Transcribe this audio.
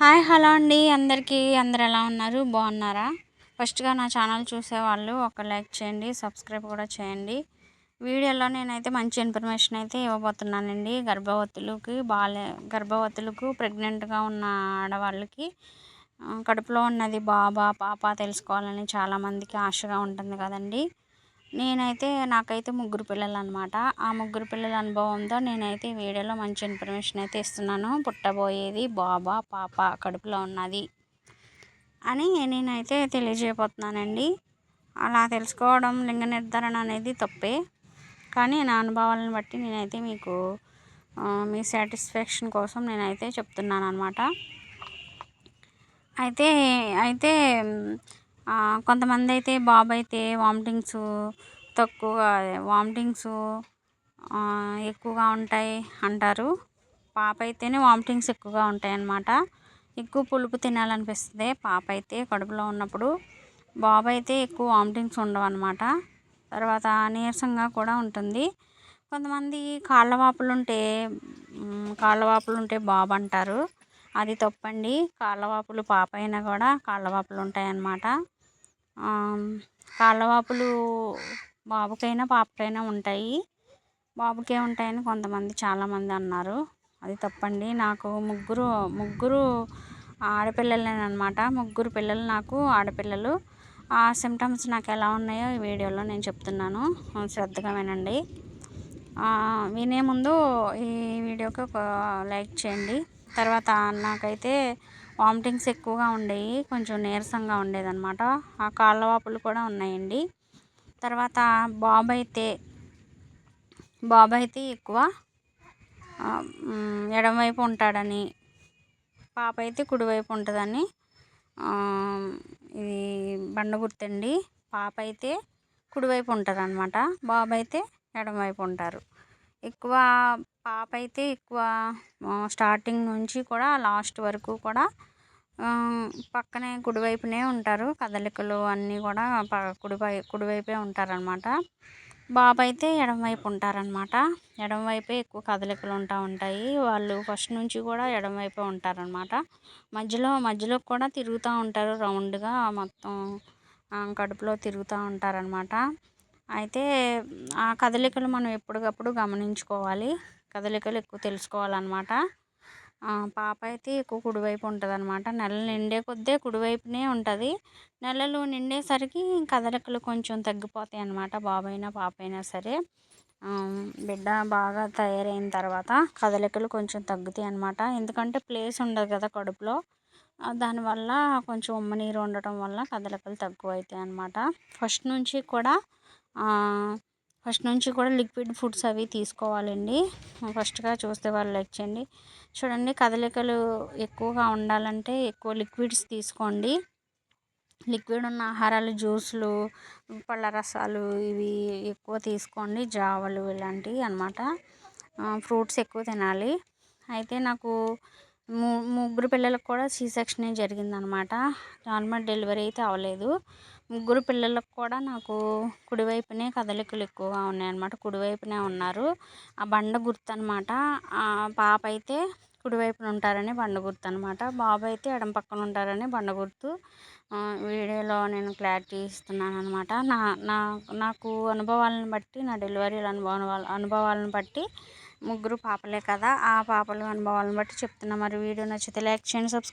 Hi hello అండి. అందరికీ అందరు ఎలా ఉన్నారు? బాగున్నారా? ఫస్ట్గా నా ఛానల్ చూసేవాళ్ళు ఒక లైక్ చేయండి సబ్స్క్రైబ్ కూడా చేయండి. వీడియోలో నేనైతే మంచి ఇన్ఫర్మేషన్ అయితే ఇవ్వబోతున్నానండి. గర్భవతులకి బాలే గర్భవతులకు ప్రెగ్నెంట్గా ఉన్న ఆడవాళ్ళకి కడుపులో ఉన్నది బాబా పాప తెలుసుకోవాలని చాలామందికి ఆశగా ఉంటుంది కదండి. నేనైతే నాకైతే ముగ్గురు పిల్లలు అనమాట ఆ ముగ్గురు పిల్లల అనుభవంతో నేనైతే వీడియోలో మంచి ఇన్ఫర్మేషన్ అయితే ఇస్తున్నాను. పుట్టబోయేది బాబా పాప కడుపులో ఉన్నది అని నేనైతే తెలియజేయబోతున్నానండి. అలా తెలుసుకోవడం లింగ నిర్ధారణ అనేది తప్పే. కానీ నా అనుభవాలను బట్టి నేనైతే మీకు మీ సాటిస్ఫాక్షన్ కోసం నేనైతే చెప్తున్నాను అనమాట అయితే అయితే కొంతమంది అయితే బాబు అయితే వామిటింగ్స్ తక్కువ వామిటింగ్స్ ఎక్కువగా ఉంటాయి అంటారు. పాప అయితేనే వామిటింగ్స్ ఎక్కువగా ఉంటాయి అన్నమాట ఎక్కువ పులుపు తినాలనిపిస్తుంది. పాప అయితే కడుపులో ఉన్నప్పుడు బాబు అయితే ఎక్కువ వామిటింగ్స్ ఉండవు అనమాట తర్వాత నీరసంగా కూడా ఉంటుంది. కొంతమంది కాళ్ళ వాపులు ఉంటే కాళ్ళ వాపులు ఉంటే బాబు అంటారు అది తప్పండి. కాళ్ళ వాపులు పాప అయినా కూడా కాళ్ళ వాపులు ఉంటాయి అన్నమాట కాళ్ళవాపులు బాబుకైనా పాపకైనా ఉంటాయి. బాబుకే ఉంటాయని కొంతమంది చాలామంది అన్నారు. అది తప్పండి. నాకు ముగ్గురు ముగ్గురు ఆడపిల్లలేనమాట ముగ్గురు పిల్లలు నాకు ఆడపిల్లలు. ఆ సిమ్టమ్స్ నాకు ఎలా ఉన్నాయో ఈ వీడియోలో నేను చెప్తున్నాను. శ్రద్ధగా వినండి. వినే ముందు ఈ వీడియోకి ఒక లైక్ చేయండి. తర్వాత నాకైతే వామిటింగ్స్ ఎక్కువగా ఉండేవి కొంచెం నీరసంగా ఉండేదన్నమాట. ఆ కాళ్ళ వాపులు కూడా ఉన్నాయండి. తర్వాత బాబు అయితే బాబు అయితే ఎక్కువ ఎడమవైపు ఉంటాడని పాప అయితే కుడివైపు ఉంటుందని ఇది బండ గుర్తండి. పాప అయితే కుడివైపు ఉంటుంది అనమాట బాబు అయితే ఎడమవైపు ఉంటారు. ఎక్కువ పాప అయితే ఎక్కువ స్టార్టింగ్ నుంచి కూడా లాస్ట్ వరకు కూడా పక్కనే కుడివైపునే ఉంటారు. కదలికలు అన్నీ కూడా కుడివై కుడివైపే ఉంటారనమాట బాబు అయితే ఎడమవైపు ఉంటారనమాట ఎడమవైపే ఎక్కువ కదలికలు ఉంటా ఉంటాయి. వాళ్ళు ఫస్ట్ నుంచి కూడా ఎడమవైపే ఉంటారనమాట మధ్యలో మధ్యలో కూడా తిరుగుతూ ఉంటారు. రౌండ్గా మొత్తం కడుపులో తిరుగుతూ ఉంటారనమాట అయితే ఆ కదలికలు మనం ఎప్పటికప్పుడు గమనించుకోవాలి. కదలికలు ఎక్కువ తెలుసుకోవాలన్నమాట. పాప అయితే ఎక్కువ కుడివైపు ఉంటుంది అనమాట నెలలు నిండే కొద్దే కుడివైపునే ఉంటుంది. నెలలు నిండేసరికి కదలికలు కొంచెం తగ్గిపోతాయి అన్నమాట బాబు అయినా పాప అయినా సరే బిడ్డ బాగా తయారైన తర్వాత కదలికలు కొంచెం తగ్గుతాయి అన్నమాట ఎందుకంటే ప్లేస్ ఉండదు కదా కడుపులో. దానివల్ల కొంచెం ఉమ్మ నీరు ఉండటం వల్ల కదలికలు తక్కువ అవుతాయి అనమాట ఫస్ట్ నుంచి కూడా ఫస్ట్ నుంచి కూడా లిక్విడ్ ఫుడ్స్ అవి తీసుకోవాలండి. ఫస్ట్గా చూస్తే వాళ్ళు లైక్ చేయండి. చూడండి కదలికలు ఎక్కువగా ఉండాలంటే ఎక్కువ లిక్విడ్స్ తీసుకోండి. లిక్విడ్ ఉన్న ఆహారాలు జ్యూస్లు పళ్ళ రసాలు ఇవి ఎక్కువ తీసుకోండి. జావలు ఇలాంటివి అనమాట ఫ్రూట్స్ ఎక్కువ తినాలి. అయితే నాకు ముగ్గురు పిల్లలకు కూడా సీ సెక్షన్ జరిగిందనమాట నార్మల్ డెలివరీ అయితే అవ్వలేదు. ముగ్గురు పిల్లలకు కూడా నాకు కుడివైపునే కదలికలు ఎక్కువగా ఉన్నాయన్నమాట. కుడివైపునే ఉన్నారు. ఆ బండ గుర్తు అనమాట పాప అయితే కుడివైపున ఉంటారని బండ గుర్తు అనమాట బాబు అయితే ఎడమ పక్కన ఉంటారని బండ గుర్తు. వీడియోలో నేను క్లారిటీ ఇస్తున్నాను అనమాట నా నా నాకు అనుభవాలను బట్టి నా డెలివరీ అనుభవాల అనుభవాలను బట్టి ముగ్గురు పాపలే కదా. ఆ పాపల అనుభవాలను బట్టి చెప్తున్నా. మరి వీడియో నచ్చితే లైక్ చేయండి సబ్స్క్రైబ్